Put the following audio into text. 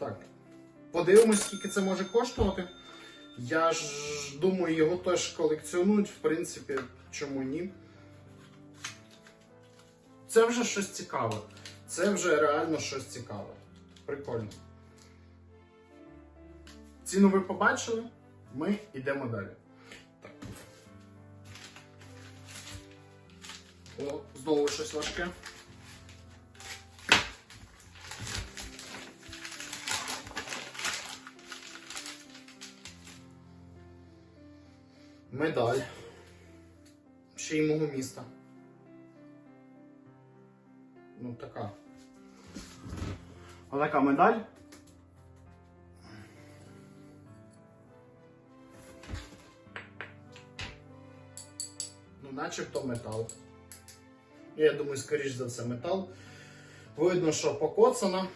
Так. Подивимось, скільки це може коштувати. Я ж думаю, його теж колекціонують, в принципі, чому ні. Це вже щось цікаве. Це вже реально щось цікаве. Прикольно. Ціну ви побачили. Ми йдемо далі. Так. О, знову щось важке. Медаль. Ще й мого міста. Ну, така. Отака медаль. Ну, начебто метал. Я думаю, скоріш за все метал. Видно, що покоцана.